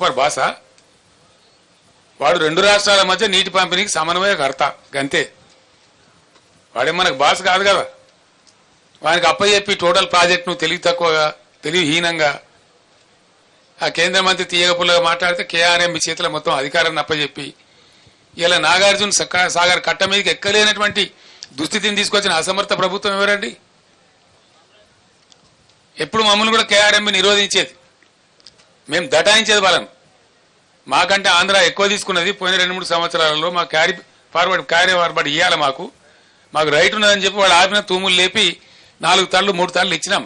వాడు బాసా వాడు రెండు రాష్ట్రాల మధ్య నీటి పంపిణీకి సమన్వయకర్త గంతే. వాడే మనకు బాస కాదు కదా? వానికి అప్పచెప్పి టోటల్ ప్రాజెక్టును తెలివి తక్కువగా తెలివిహీనంగా ఆ కేంద్ర మంత్రి తీయగపుల్లగా మాట్లాడితే కేఆర్ఎం చేతిలో మొత్తం అధికారాన్ని అప్పచెప్పి ఇలా నాగార్జున సక్క- సాగర్ కట్ట మీదకి ఎక్కలేనటువంటి దుస్థితిని తీసుకొచ్చిన అసమర్థ ప్రభుత్వం ఎవరండి? ఎప్పుడు మమ్మల్ని కూడా కేఆర్ఎంబి నిరోధించేది. మేము దటాయించేది వాళ్ళం మాకంటే ఆంధ్ర ఎక్కువ తీసుకున్నది పోయిన రెండు మూడు సంవత్సరాలలో మా క్యారీ ఫార్వర్డ్ క్యారీ ఫార్వర్డ్ ఇవ్వాలి మాకు. మాకు రైట్ ఉన్నదని చెప్పి వాళ్ళు ఆపిన తూములు లేపి నాలుగు తళ్ళు మూడు తళ్ళు ఇచ్చినాం.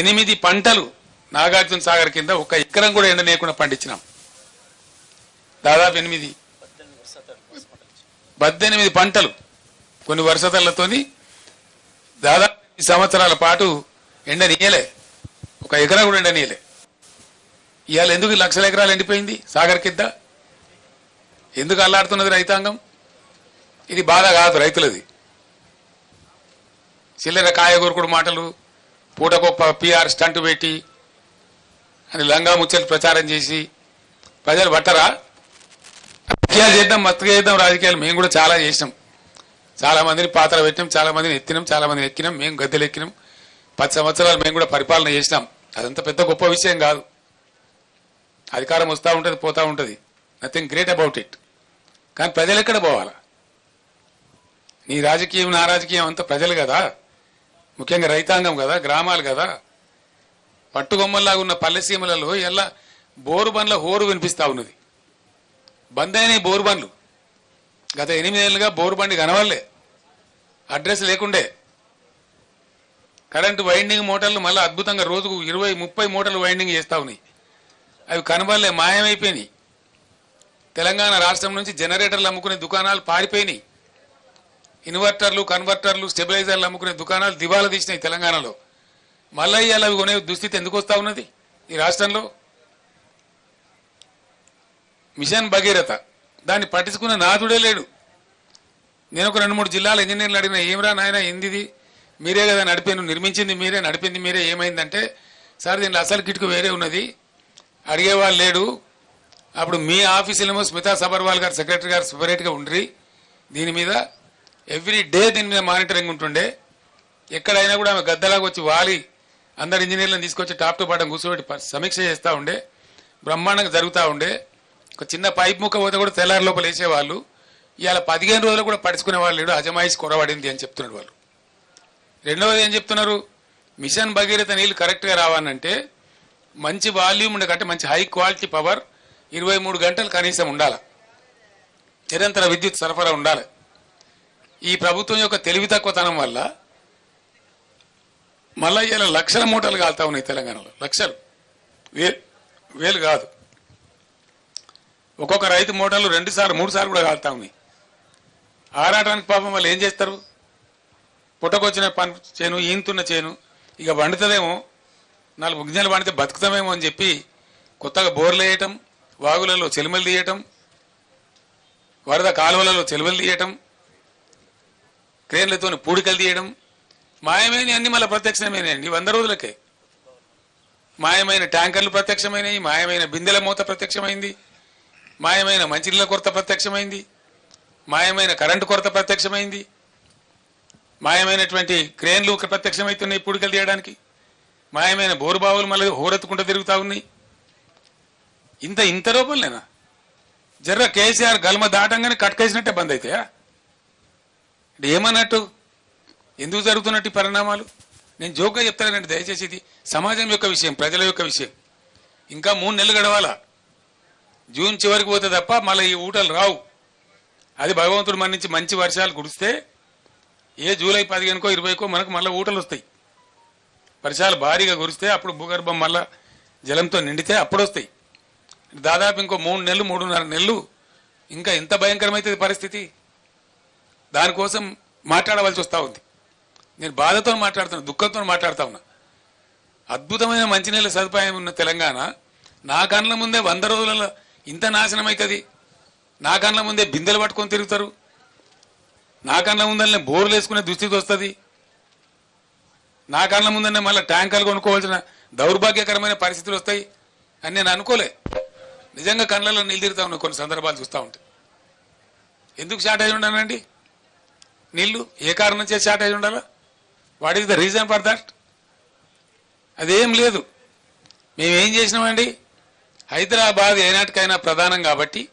ఎనిమిది పంటలు నాగార్జున సాగర్ కింద ఒక ఎకరం కూడా ఎండ లేకుండా పండించినాం. దాదాపు ఎనిమిది పద్దెనిమిది పంటలు కొన్ని వర్షతలతోని దాదాపు సంవత్సరాల పాటు ఎండ నీయలే. ఒక ఎకరా కూడా ఎండ నీయలే. ఇవాళ ఎందుకు లక్షల ఎకరాలు ఎండిపోయింది? సాగర్ కింద ఎందుకు అల్లాడుతున్నది రైతాంగం? ఇది బాధ కాదు రైతులది. చిల్లర కాయగూరకుడు మాటలు పూటకొప్ప పిఆర్ స్టంట్ పెట్టి అని లంగా ముచ్చలు ప్రచారం చేసి ప్రజలు పట్టరా? రాజకీయాలు చేద్దాం మత్తుగా చేద్దాం రాజకీయాలు. మేము కూడా చాలా చేసినాం. చాలా మందిని పాత్ర పెట్టినాం చాలా మందిని ఎత్తినాం చాలా మందిని ఎక్కినాం మేము గద్దెలు ఎక్కినాం. పది సంవత్సరాలు మేము కూడా పరిపాలన చేసినాం. అదంతా పెద్ద గొప్ప విషయం కాదు. అధికారం వస్తూ ఉంటుంది పోతూ ఉంటుంది. నథింగ్ గ్రేట్ అబౌట్ ఇట్ కానీ ప్రజలు ఎక్కడ పోవాలా? నీ రాజకీయం నా రాజకీయం అంతా ప్రజలు కదా. ముఖ్యంగా రైతాంగం కదా గ్రామాలు కదా. పట్టుగొమ్మల్లాగా ఉన్న పల్లెసీమలలో ఎలా బోరు బండ్ల హోరు వినిపిస్తూ ఉన్నది. బంద్ అయినాయి బోరు బండ్లు. గత ఎనిమిదేళ్ళుగా బోరు బండి కనవాలే అడ్రస్ లేకుండే. కరెంటు వైండింగ్ మోటార్లు మళ్ళీ అద్భుతంగా రోజుకు ఇరవై ముప్పై మోటార్లు వైండింగ్ చేస్తా ఉన్నాయి. అవి కనబడలే మాయమైపోయినాయి. తెలంగాణ రాష్ట్రం నుంచి జనరేటర్లు అమ్ముకునే దుకాణాలు పారిపోయినాయి. ఇన్వర్టర్లు కన్వర్టర్లు స్టెబిలైజర్లు అమ్ముకునే దుకాణాలు దివాలా తీసినాయి తెలంగాణలో. మళ్ళీ ఇవాళ అవి కొనే దుస్థితి ఎందుకు వస్తూ ఉన్నది ఈ రాష్ట్రంలో? మిషన్ భగీరథ దాన్ని పట్టించుకున్న నాథుడే లేడు. నేను ఒక రెండు మూడు జిల్లాల ఇంజనీర్లు అడిగిన ఏమిరా నాయన ఎందిది మీరే కదా నడిపాను నిర్మించింది మీరే నడిపింది మీరే ఏమైందంటే సార్ దీంట్లో అసలు కిటుకు వేరే ఉన్నది. అడిగేవాళ్ళు లేడు. అప్పుడు మీ ఆఫీసులేమో స్మితా సబర్వాల్ గారు సెక్రటరీ గారు సపరేట్గా ఉండ్రి. దీని మీద ఎవ్రీ డే దీని మీద మానిటరింగ్ ఉంటుండే. ఎక్కడైనా కూడా ఆమె గద్దలాగా వచ్చి వాలి అందరు ఇంజనీర్లను తీసుకొచ్చి టాప్ టు బాటం కూర్చోబెట్టి సమీక్ష చేస్తూ ఉండే. బ్రహ్మాండంగా జరుగుతూ ఉండే. ఒక చిన్న పైప్ ముక్క పోతే కూడా తెల్లారి లోపల వేసేవాళ్ళు. ఇవాళ పదిహేను రోజులు కూడా పడుచుకునే వాళ్ళు లేడు. అజమాయిషి కొరబడింది అని చెప్తున్నాడు వాళ్ళు. రెండవది ఏం చెప్తున్నారు? మిషన్ భగీరథ నీళ్ళు కరెక్ట్గా రావాలంటే మంచి వాల్యూమ్ ఉండకంటే మంచి హై క్వాలిటీ పవర్ ఇరవై మూడు గంటలు కనీసం ఉండాలి. నిరంతర విద్యుత్ సరఫరా ఉండాలి. ఈ ప్రభుత్వం యొక్క తెలివి తక్కువతనం వల్ల మళ్ళీ ఇలా లక్షల మూటలు కాలుతా ఉన్నాయి తెలంగాణలో. లక్షలు. వే వేలు కాదు. ఒక్కొక్క రైతు మూటలు రెండు సార్లు మూడు సార్లు కూడా కాలుతా ఉన్నాయి. ఆరాటానికి పాపం వాళ్ళు ఏం చేస్తారు? పుట్టకొచ్చిన పని చేను ఈంతున్న చేను ఇక వండుతుందేమో నాలుగు గిన్నెలు వాడితే బతుకుతామేమో అని చెప్పి కొత్తగా బోర్లు వేయటం వాగులలో చెలుమలు తీయటం వరద కాలువలలో చెలువలు తీయటం క్రేన్లతో పూడికలు తీయడం మాయమైన అన్ని మళ్ళీ ప్రత్యక్షమైనవి. వంద రోజులకే. మాయమైన ట్యాంకర్లు ప్రత్యక్షమైనవి మాయమైన బిందెల మూత ప్రత్యక్షమైంది మాయమైన మంచినీళ్ళ కొరత ప్రత్యక్షమైంది మాయమైన కరెంటు కొరత ప్రత్యక్షమైంది మాయమైనటువంటి క్రేన్లు ప్రత్యక్షమవుతున్నాయి పూడికలు తీయడానికి. మాయమైన బోరుబావులు మళ్ళీ హోరెత్తుకుంటూ తిరుగుతా ఉన్నాయి. ఇంత ఇంత రూపంలేనా జర్ర కేసీఆర్ గల్మ దాటంగానే కట్కేసినట్టే బంద్ అవుతాయా ఏమన్నట్టు? ఎందుకు జరుగుతున్నట్టు పరిణామాలు? నేను జోక్గా చెప్తానండి దయచేసి ఇది. సమాజం యొక్క విషయం ప్రజల యొక్క విషయం. ఇంకా మూడు నెలలు గడవాలా? జూన్ చివరికి పోతే తప్ప మళ్ళీ ఈ ఊటలు రావు. అది భగవంతుడు మన నుంచి మంచి వర్షాలు కురిస్తే ఏ జూలై పదిహేనుకో ఇరవైకో మనకు మళ్ళీ ఊటలు వస్తాయి. వర్షాలు భారీగా కురిస్తే అప్పుడు భూగర్భం మళ్ళా జలంతో నిండితే అప్పుడు వస్తాయి దాదాపు ఇంకో మూడు నెలలు మూడున్నర నెలలు ఇంకా ఎంత భయంకరమైతుంది పరిస్థితి? దానికోసం మాట్లాడవలసి వస్తూ ఉంది. నేను బాధతో మాట్లాడుతున్నా దుఃఖంతో మాట్లాడుతా ఉన్నా. అద్భుతమైన మంచినీళ్ళ సదుపాయం ఉన్న తెలంగాణ నా కళ్ళ ముందే వంద రోజులలో ఇంత నాశనం అవుతుంది నా కళ్ళ ముందే బిందెలు పట్టుకొని తిరుగుతారు. నా కళ్ళ ముందరనే బోర్లు వేసుకునే దుస్థితి వస్తుంది. నా కళ్ళ ముందనే మళ్ళీ ట్యాంకర్లు కొనుక్కోవాల్సిన దౌర్భాగ్యకరమైన పరిస్థితులు వస్తాయి అని నేను అనుకోలే. నిజంగా కళ్ళల్లో నీళ్ళు తిరుగుతా కొన్ని సందర్భాలు చూస్తూ ఉంటే. ఎందుకు షార్టేజ్ ఉండాలండి? నీళ్ళు ఏ కారణం చేసి షార్టేజ్ ఉండాలా? What is the reason for that? అదేం లేదు. మేమేం చేసినామండి? హైదరాబాద్ ఏనాటికైనా ప్రధానం కాబట్టి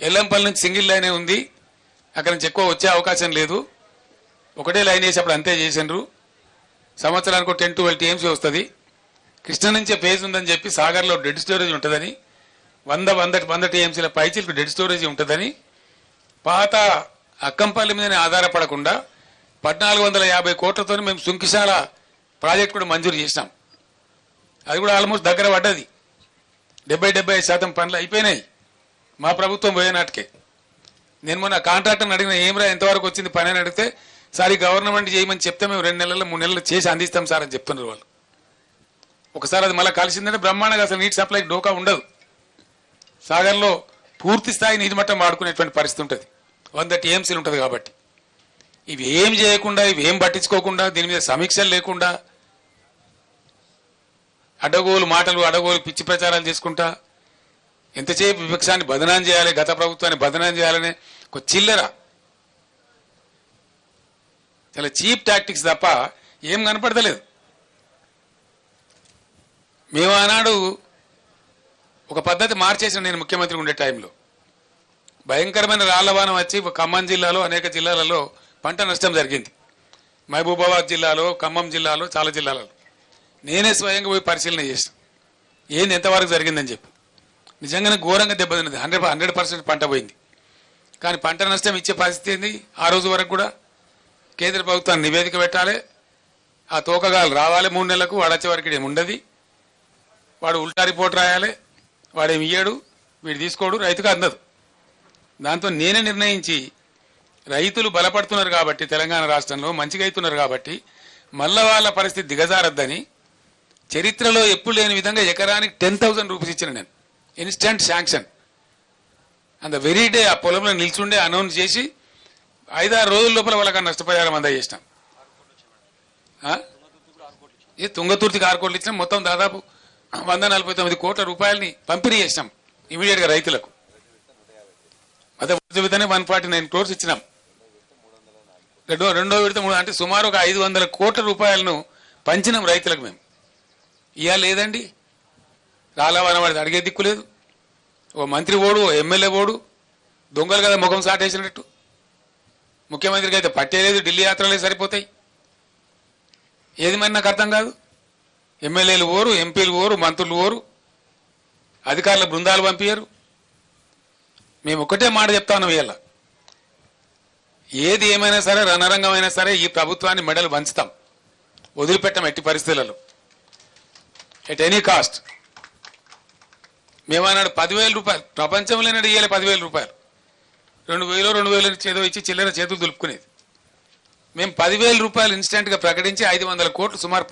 ఎల్లంపల్లి నుంచి సింగిల్ లైనే ఉంది. అక్కడ నుంచి ఎక్కువ వచ్చే అవకాశం లేదు. ఒకటే లైన్ వేసేప్పుడు అంతే చేసిండ్రు. సంవత్సరానికి టెన్ ట్వెల్వ్ టీఎంసీ వస్తుంది. కృష్ణ నుంచే ఫేజ్ ఉందని చెప్పి సాగర్లో డెడ్ స్టోరేజ్ ఉంటుందని వంద వంద వంద టీఎంసీల పైచీలకు డెడ్ స్టోరేజ్ ఉంటుందని పాత అక్కంపల్లి మీదనే ఆధారపడకుండా పద్నాలుగు వందల యాభై కోట్లతో మేము సుంకిశాల ప్రాజెక్ట్ కూడా మంజూరు చేసినాం. అది కూడా ఆల్మోస్ట్ దగ్గర పడ్డది. డెబ్బై డెబ్బై ఐదు శాతం పనులు అయిపోయినాయి మా ప్రభుత్వం పోయేనాటికే. నేను మొన్న కాంట్రాక్టర్ని అడిగిన ఏమరా ఎంతవరకు వచ్చింది పని? అని అడిగితే సార్ ఈ గవర్నమెంట్ చేయమని చెప్తే మేము రెండు నెలల్లో మూడు నెలలు చేసి అందిస్తాం సార్ అని చెప్తున్నారు వాళ్ళు. ఒకసారి అది మళ్ళీ కలిసిందంటే బ్రహ్మాండంగా అసలు నీటి సప్లై డోకా ఉండదు. సాగర్లో పూర్తి స్థాయి నీటి మట్టం వాడుకునేటువంటి పరిస్థితి ఉంటుంది. వంద టీఎంసీలు ఉంటుంది కాబట్టి. ఇవి ఏం చేయకుండా ఇవి ఏం పట్టించుకోకుండా దీని మీద సమీక్షలు లేకుండా అడగోలు మాటలు అడగోలు పిచ్చి ప్రచారాలు చేసుకుంటా ఎంతసేపు విపక్షాన్ని బదనాం చేయాలి గత ప్రభుత్వాన్ని బదనాం చేయాలనే ఒక చిల్లర చాలా చీప్ టాక్టిక్స్ తప్ప ఏం కనపడతలేదు. మేము ఆనాడు ఒక పద్ధతి మార్చేసిన నేను ముఖ్యమంత్రి ఉండే టైంలో. భయంకరమైన రాళ్ళవానం వచ్చి ఖమ్మం జిల్లాలో అనేక జిల్లాలలో పంట నష్టం జరిగింది. మహబూబాబాద్ జిల్లాలో ఖమ్మం జిల్లాలో చాలా జిల్లాలలో. నేనే స్వయంగా పోయి పరిశీలన చేసిన. ఏంది ఎంతవరకు జరిగిందని చెప్పి. నిజంగానే ఘోరంగా దెబ్బతిన్నది. హండ్రెడ్ హండ్రెడ్ పర్సెంట్ పంట పోయింది. కానీ పంట నష్టం ఇచ్చే పరిస్థితి ఏంది? ఆ రోజు వరకు కూడా కేంద్ర ప్రభుత్వాన్ని నివేదిక పెట్టాలి. ఆ తోకగాలు రావాలి మూడు నెలలకు వాడు వచ్చేవారికి వరకు ఉండదు. వాడు ఉల్టా రిపోర్ట్ రాయాలి వాడేమి ఇయ్యాడు వీడు తీసుకోడు రైతుకు అందదు. దాంతో నేనే నిర్ణయించి రైతులు బలపడుతున్నారు కాబట్టి తెలంగాణ రాష్ట్రంలో మంచిగా అవుతున్నారు కాబట్టి మళ్ళా వాళ్ళ పరిస్థితి దిగజారద్దని చరిత్రలో ఎప్పుడు లేని విధంగా ఎకరానికి టెన్ థౌసండ్ రూపీస్ ఇచ్చిన నేను. Instant sanction. అంత వెరీ డే ఆ పొలంలో నిల్చుండే అనౌన్స్ చేసి ఐదారు రోజుల లోపల వాళ్ళకి నష్టపరిహారం అందజేసినాం. చేసినాం ఈ తుంగతుర్తికి ఆరు కోట్లు ఇచ్చినాం. మొత్తం దాదాపు వంద నలభై తొమ్మిది కోట్ల రూపాయలని పంపిణీ చేసినాం ఇమీడియట్గా రైతులకు. అదే మొదటి వన్ ఫార్టీ నైన్ క్రోర్స్ ఇచ్చినాం. రెండో రెండో విడత మూడు అంటే సుమారు ఒక ఐదు వందల కోట్ల రూపాయలను పంచినాం రైతులకు మేము. ఇవాళ లేదండి. రాలవాన వాడిది అడిగే దిక్కు లేదు. ఓ మంత్రి ఓడు ఓ ఎమ్మెల్యే ఓడు దొంగలు కదా ముఖం సాటేసినట్టు. ముఖ్యమంత్రికి అయితే పట్టేలేదు ఢిల్లీ యాత్రలే సరిపోతాయి. ఏది మరి నాకు అర్థం కాదు? ఎమ్మెల్యేలు ఓరు ఎంపీలు ఓరు మంత్రులు ఓరు అధికారుల బృందాలు పంపించరు మేము ఒకటే మాట చెప్తాను వీళ్ళ ఏది ఏమైనా సరే రణరంగమైనా సరే ఈ ప్రభుత్వాన్ని మెడలు వంచుతాం. వదిలిపెట్టాం ఎట్టి పరిస్థితులలో. ఎట్ ఎనీ కాస్ట్ మేమన్నాడు పదివేల రూపాయలు ప్రపంచంలోనే ఇయ్యాలి పదివేల రూపాయలు. రెండు వేలు రెండు వేలు చేదో ఇచ్చి చిల్లర చేతులు దులుపుకునేది. మేము పదివేల రూపాయలు ఇన్స్టెంట్గా ప్రకటించి ఐదు వందల కోట్లు సుమారు